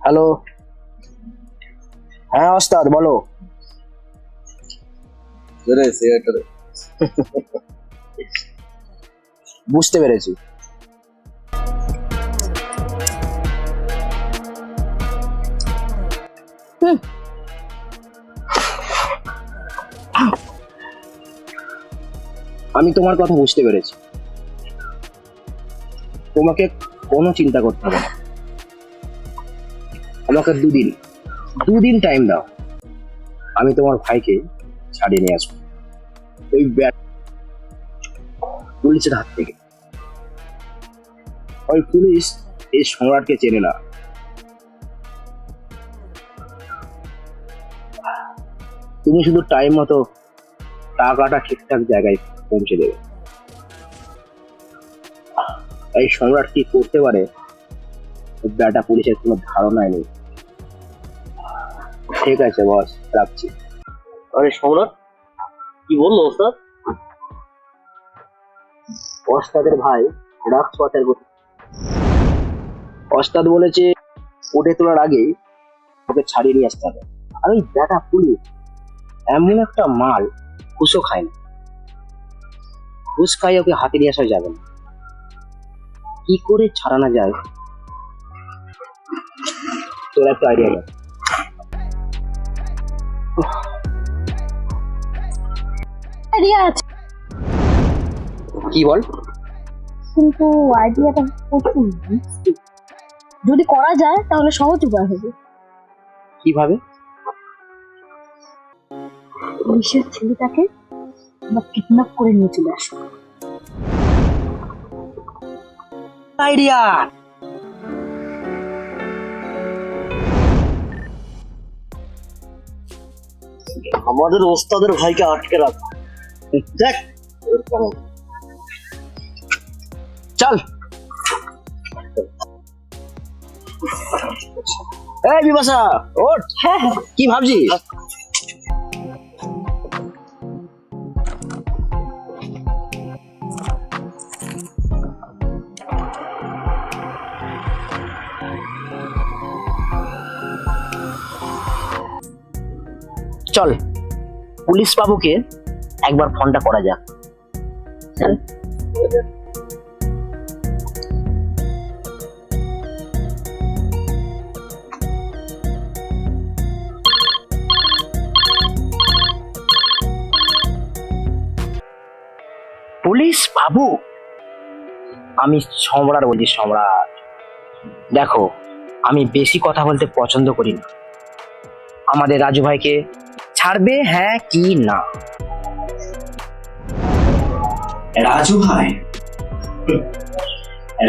Hello. হ্যাঁ ওস্তাদ বলো। দে। বুঝতে পেরেছি। হুম। আমি তোমার কথা বুঝতে পেরেছি। তোমাকে কোনো চিন্তা করতে হবে না। আমাকে দুদিন দুদিন টাইম দাও। আমি তোমার ভাইকে ছাড়িয়ে নিয়ে আসব। ওই পুলিশের হাত থেকে। ওই পুলিশ এই সম্রাটকে চেনে না। তুমি শুধু টাইম মতো টাকাটা ঠিকঠাক জায়গায় পৌঁছে দেবে। এই সম্রাট কি করতে পারে? ব্যাটা পুলিশের কোনো ধারণাই নেই। ঠিক আছে বস রাখছি। আরে সম্রাট কি বলল ওস্তাদ? ওস্তাদের ভাই রাক্স পথের গতি ওস্তাদ বলেছে উঠে তোলার আগেই ওকে ছাড়িয়ে নিয়ে আসতে হবে। আর ওই ব্যাটা পুলিশ এমন একটা মাল ঘুষও খায় না। ঘুষ খাই ওকে হাতে নিয়ে আসা যাবে না। কি করে ছাড়ানো যায়? তোর একটা আইডিয়া আইডিয়া আছে। কি বল? কিন্তু আইডিয়াটা প্রচুর যদি করা যায় তাহলে সহজ উপায় হবে। কীভাবে? পুলিশের ছেলেটাকে আমরা কিডন্যাপ করে নিয়ে চলে আসব। আইডিয়া! আমাদের ওস্তাদের ভাইকে আটকে রাখ। দেখ ওর কেমন। চল এই বিপাশা ওঠ হ্যাঁ হ্যাঁ কি ভাবছিস চল পুলিশ বাবুকে একবার ফোনটা করা যাক। পুলিশ বাবু? আমি সম্রাট বলছি সম্রাট। দেখো আমি বেশি কথা বলতে পছন্দ করি না। আমাদের রাজু ভাইকে ছাড়বে হ্যাঁ কি না। রাজু ভাই?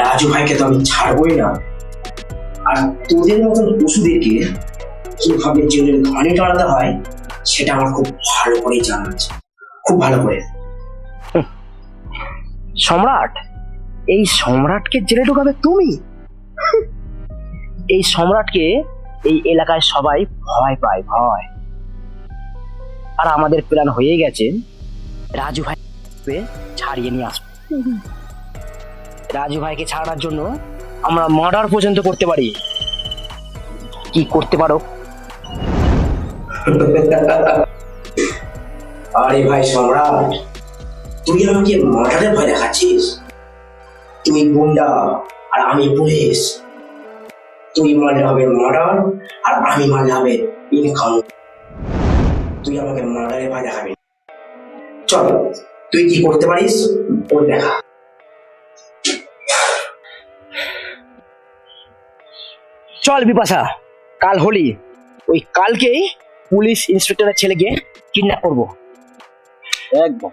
রাজু ভাইকে তো আমি ছাড়বই না। আর তোদের মতন পশুদেরকে কীভাবে জেলের ঘানি টানাতে হয়, সেটা আমার খুব ভালো করে জানা আছে। খুব ভালো করে। সম্রাট, এই সম্রাটকে জেলে ঢোকাবে তুমি? এই সম্রাটকে এই এলাকায় সবাই ভয় পায়, ভয়। আর আমাদের প্ল্যান হয়ে গেছে, রাজু ভাইকে ছাড়িয়ে নিয়ে আসব। রাজু ভাইকে ছাড়ার জন্য আমরা মার্ডার পর্যন্ত করতে পারি। কি করতে পারো? আরে ভাই সম্রাট, তুই আমাকে মার্ডারে ভয় দেখাচ্ছিস? তুই গুন্ডা আর আমি পুলিশ। তুই মারলে হবে মার্ডার আর আমি মারলে হবে ইনকাম তুই আমাকে মার্ডারে ভয় দেখাবি। চল। তুই কি করতে পারিস? ওই দেখা। চল বিপাশা কাল হোলি। ওই কালকেই পুলিশ ইন্সপেক্টরের ছেলেকে কিডন্যাপ করব। একদম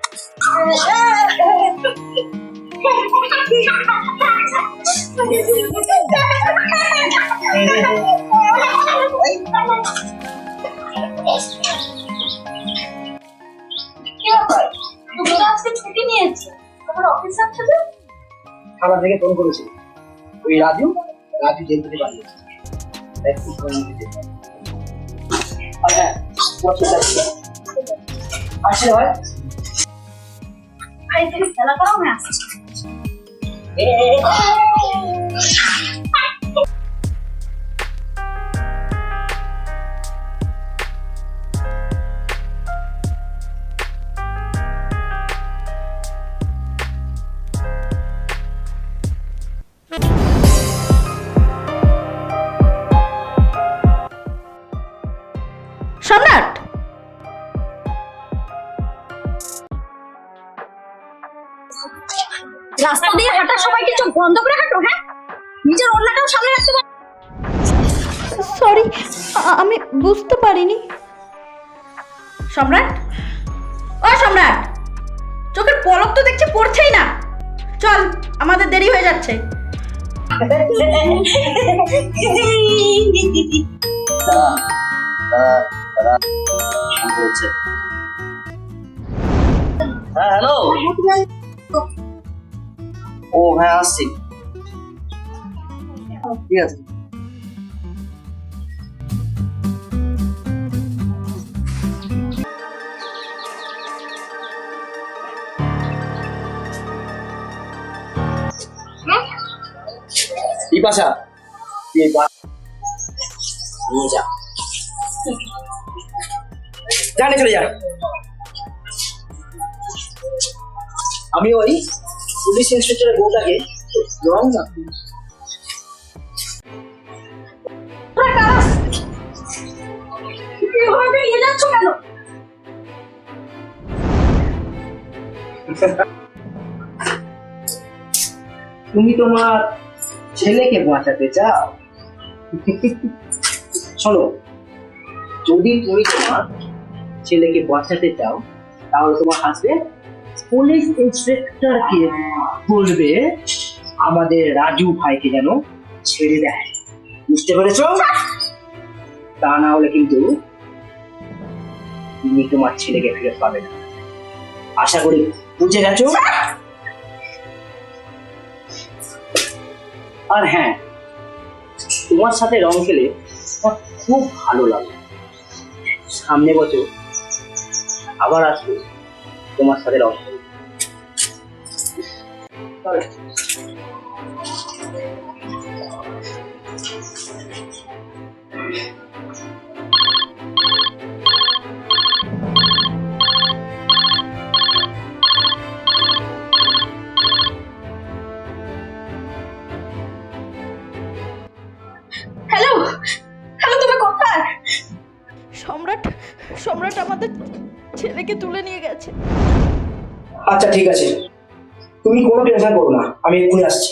কি ব্যাপার? আজকে ছুটি নিয়েছো। তোমার অফিস আছে যে থানা থেকে ফোন করেছিল ওই রাজু রাজু জেল থেকে পালিয়েছে একটু ফোন দিতে ঠিক আছে? আসলে ভাই। থেকে খেলা করো আমি আসছি বন্ধ করে হাঁটো হ্যাঁ? নিজের অন্যটাও সামনে রাখতে পারো সরি আমি বুঝতে পারিনি। সম্রাট? ও সম্রাট! চোখের পলক তো দেখছি পড়ছেই না। চল আমাদের দেরি হয়ে যাচ্ছে। ফোন করেছে হ্যাঁ হ্যালো ও হ্যাঁ আসছি ঠিক আছে বিপাশা নিয়ে যা জানে চলে যা। আমি ওই পুলিশ ইন্সপেক্টরের বউটাকে না তুমি তোমার ছেলেকে বাঁচাতে চাও? শোনো যদি তুমি তোমার ছেলেকে বাঁচাতে চাও তাহলে তোমার হাসবেন্ড পুলিশ ইন্সপেক্টরকে বলবে, আমাদের রাজু ভাইকে যেন ছেড়ে দেয়। বুঝতে পেরেছ? তা না হলে কিন্তু তুমি তোমার ছেলেকে ফেরত পাবে না। আশা করি বুঝে গেছো? আর হ্যাঁ তোমার সাথে রং খেলে খুব ভালো লাগে। সামনে বছর আবার আসব তোমার সাথে রং খেলতে। হ্যালো হ্যালো তুমি কোথায়? সম্রাট সম্রাট আমাদের ছেলেকে তুলে নিয়ে গেছে। আচ্ছা ঠিক আছে। তুমি কোনো টেনশন করো না আমি এক্ষুনি আসছি।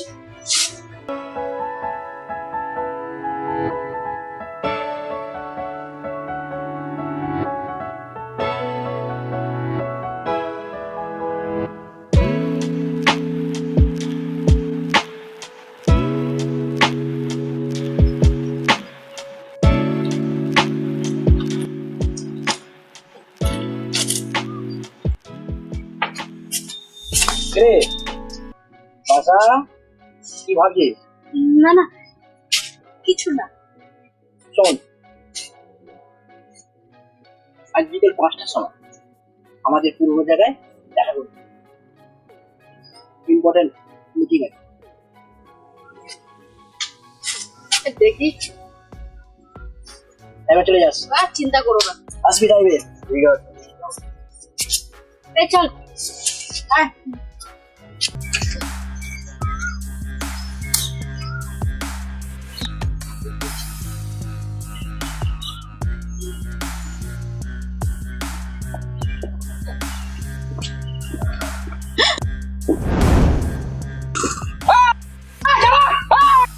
কি ভাবছিস না না। কিছু না। শোন। আজ বিকেল পাঁচটার সময় আমাদের পূর্ব জায়গায় দেখা করব। ইম্পর্টেন্ট মিটিং আছে। দেখি। এবার চলে যাস। আর চিন্তা করো না। আসবি টাইমে ঠিক আছে চল। আয়।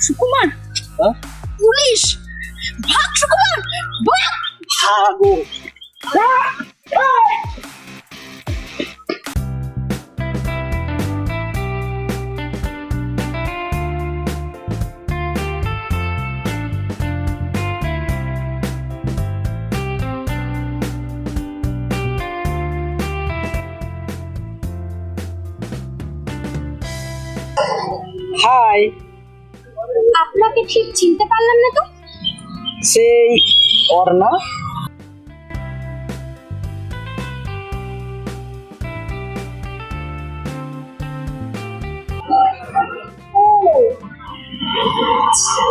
সুকুমার হ্যাঁ? পুলিশ ভাগ সুকুমার ভাগ ভাগো ঠিক চিনতে পারলাম না তো? সেই অর্ণা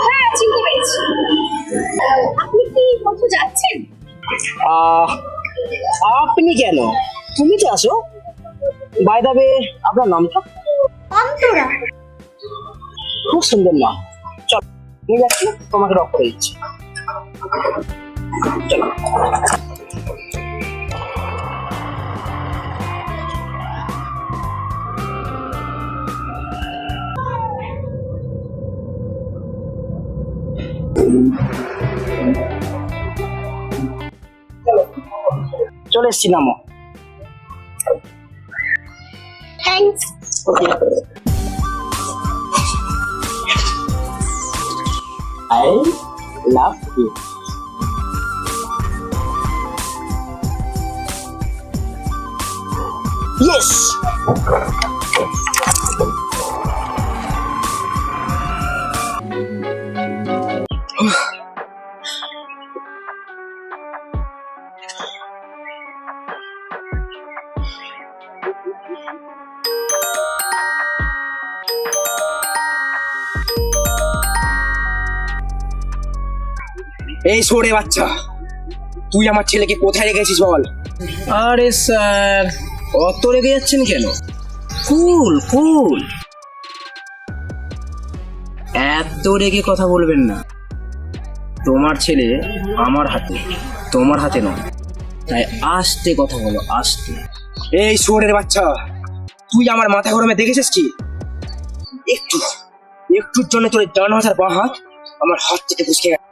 হ্যাঁ চিনতে পেরেছি। আপনি কি কোথাও যাচ্ছেন? আপনি কেন? তুমি তো আসো। বাই দা ওয়ে আপনার নামটা? অন্তরা। খুব সুন্দর নাম। নিয়ে যাচ্ছি তোমাকে রক করে দিচ্ছি চলো চলে এসছি নামো থ্যাঙ্কস you. এই সরে বাচ্চা তুই আমার ছেলেকে কোথায় রেখেছিস বল? আরে স্যার অত রেগে যাচ্ছেন কেন? কুল কুল এত রেগে কথা বলবেন না। তোমার ছেলে আমার হাতে তোমার হাতে নয়। তাই আস্তে কথা বলো আস্তে। এই শুয়োরের বাচ্চা তুই আমার মাথা গরমে দেখেছিস কি? একটু একটুর জন্য তোর ডান হাত আর বাঁ হাত আমার হাত থেকে ফুসকে গেছে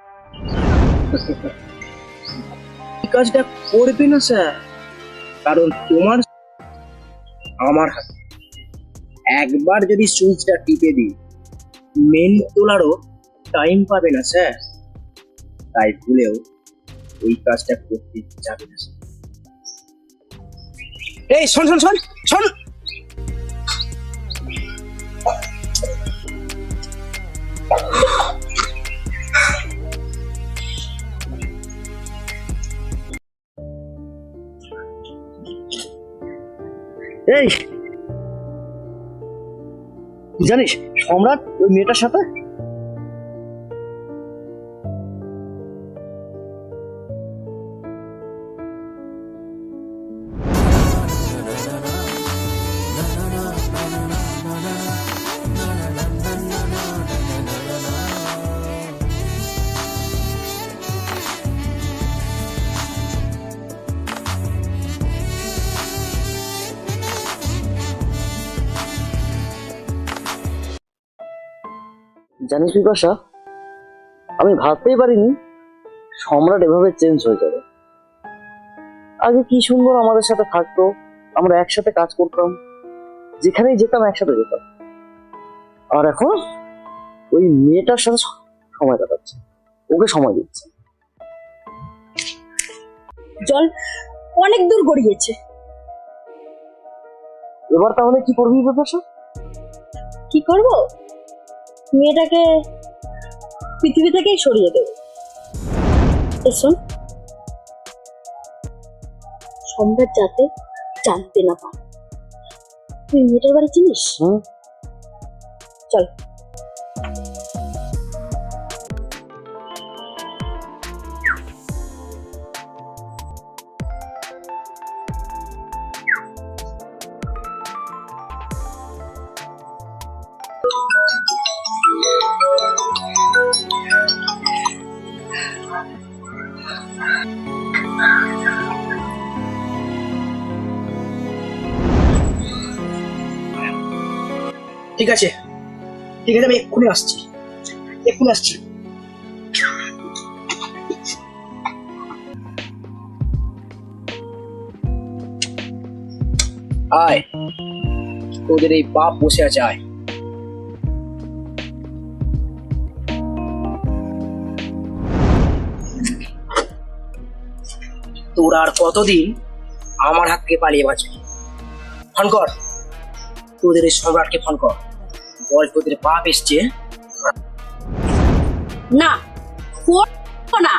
এই কাজটা করবে না, স্যার। কারণ তোমার আমার হাতে। একবার যদি সুইচটা টিপে দিই মেন তোলারও টাইম পাবে না, স্যার। তাই ভুলেও ওই কাজটা করতে যাবে না, স্যার। এই, শোন শোন শোন শোন। এই জানিস সম্রাট ওই মেয়েটার সাথে জানিস বিপাশা? আমি ভাবতেই পারিনি সম্রাট এভাবে চেঞ্জ হয়ে যাবে। আগে কি সুন্দর আমাদের সাথে থাকতো আমরা একসাথে কাজ করতাম যেখানেই যেতাম একসাথে যেতাম। আর এখন ওই মেয়েটার সাথে সময় কাটাচ্ছে ওকে সময় দিচ্ছে। জল অনেক দূর গড়িয়েছে এবার তাহলে কি করবি বিপাশা? কি করব? মেয়েটাকে পৃথিবী থেকেই সরিয়ে দেবে। শোন সম্রাট যাতে জানতে না পারে। তুই মেয়েটার বাড়ি চিনিস? চল। ঠিক আছে? ঠিক আছে, আমি এক্ষুনি আসছি। এক্ষুনি আসছি। আয়। তোদের এই বাপ বসে আছে, আয়। তোরা আর কতদিন আমার হাত থেকে পালিয়ে বাঁচবি? ফোন কর। তোদের এই সম্রাটকে ফোন কর। বাপ এসছে। না না।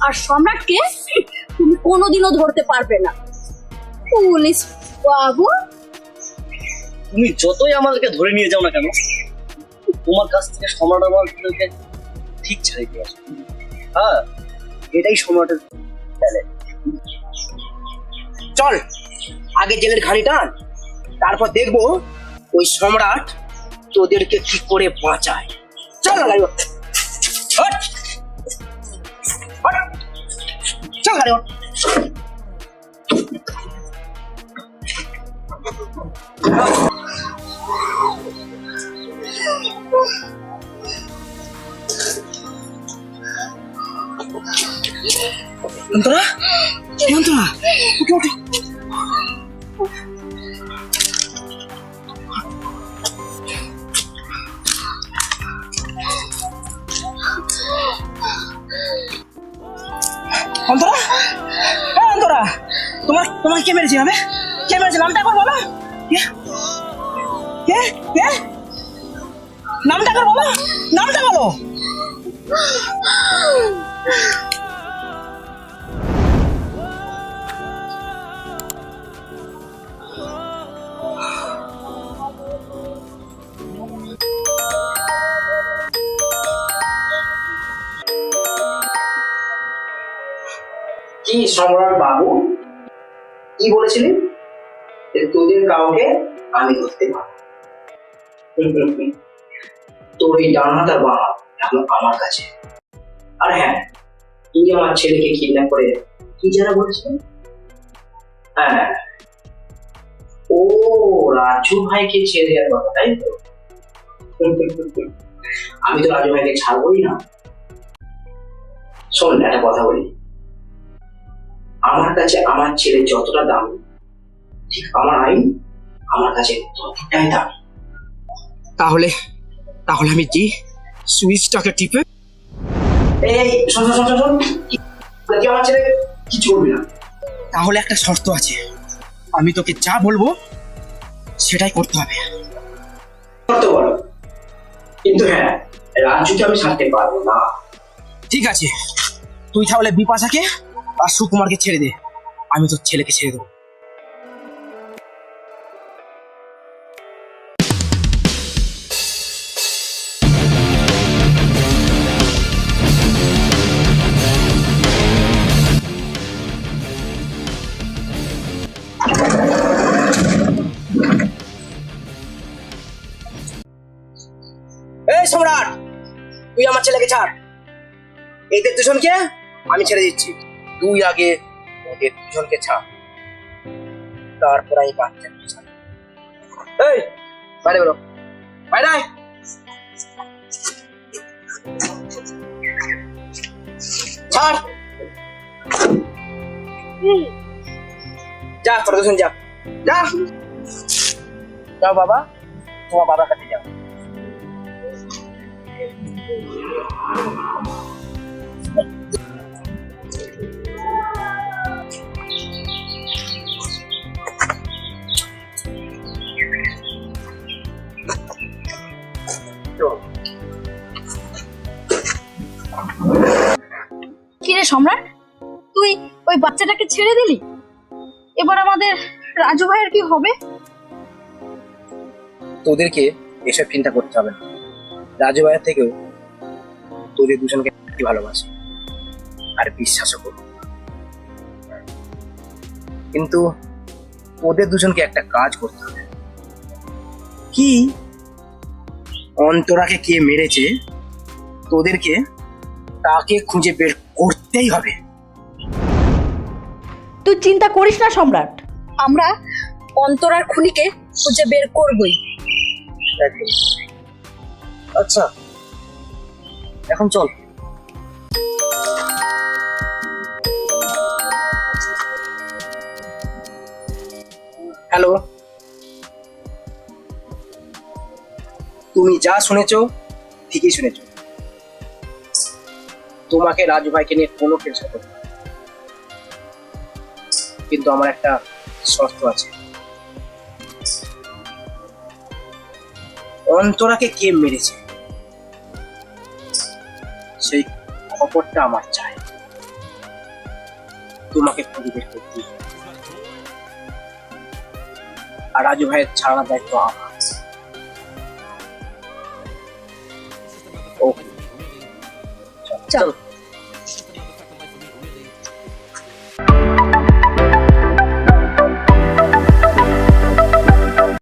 আর সম্রাটকে তুমি কোনোদিনও ধরতে পারবে না। পুলিশ বাবু। তুমি যতই আমাদেরকে ধরে নিয়ে যাও না কেন তোমার কাছ থেকে সম্রাট আমাদেরকে ঠিক ছাড়িয়ে দিয়ে আসবে। হ্যাঁ এটাই সম্রাটের চল আগে জেলের ঘানি টান তারপর দেখব ওই সম্রাট তোদেরকে কি করে বাঁচায় চল না গাড়ি ওঠ। ওঠ। ওঠ। চল গাড়ি ওঠ। অন্তরা এই অন্তরা উঠে তোমার তোমার কে মেরেছে হবে কে মেরেছে নামটা একবার বলো কে কে কে নামটা একবার বলো নামটা বলো কি সম্রাট বাবু? কি বলেছিলি? যে তোদের কাউকে আমি ধরতে পারব তোর এই ডান হাত আর হাত এখন আমার কাছে। আর হ্যাঁ তুই আমার ছেলেকে কিডন্যাপ করে কি যেন বলেছিলি? হ্যাঁ। ও রাজু ভাইকে ছেড়ে দেওয়ার কথা, তাই তো? আমি তো রাজু ভাইকে ছাড়বই না। শোন, একটা কথা বলি। আমার কাছে আমার ছেলে যতটা দামি ঠিক আমার আইন আমার কাছে ততটাই দামি। তাহলে তাহলে আমি কি সুইচটাকে টিপে? এই শোন শোন শোন শোন কি- আমার ছেলে কিছু করবি না। তাহলে একটা শর্ত আছে। আমি তোকে যা বলব সেটাই করতে হবে। শর্ত বলো। কিন্তু হ্যাঁ রাজুকে আমি ছাড়তে পারব না। ঠিক আছে। তুই তাহলে বিপাশাকে আর সুকুমারকে ছেড়ে দে। আমি তোর ছেলেকে ছেড়ে দেবো। এই সম্রাট, তুই আমার ছেলেকে ছাড়। এদের দুজনকে আমি ছেড়ে দিচ্ছি। তুই আগে ওদের দুজনকে ছাড়। তারপর আমি বাচ্চাকে ছাড় এই! বাইরে বেরো। বাইরে আয়। ছাড়! যা তোরা দুজন যা। যা! যাও বাবা তোমার বাবার কাছে যাও। সম্রাট? তুই ওই বাচ্চাটাকে ছেড়ে দিলি? এবার আমাদের রাজু ভাইয়ের কি হবে? তোদেরকে এসব চিন্তা করতে হবে না। রাজু ভাইয়ের থেকেও তোদের দুজনকে ভালোবাসি আর বিশ্বাসও করি কিন্তু ওদের দুজনকে একটা কাজ করতে হবে। কি? অন্তরাকে কে মেরেছে? তোদেরকে তাকে খুঁজে বের করতেই হবে। তুই চিন্তা করিস না সম্রাট। আমরা অন্তরার খুনিকে খুঁজে বের করবই। আচ্ছা এখন চল। হ্যালো। তুমি যা শুনেছো ঠিকই শুনেছো। তোমাকে রাজু ভাইকে নিয়ে কোনো টেনশন করতে হবে কিন্তু আমার একটা শর্ত আছে। অন্তরাকে কে মেরেছে? সেই খবরটা আমার চাই। তোমাকে বের করতে হবে। আর রাজু ভাইয়ের ছাড়া দায়িত্ব আমার। চল।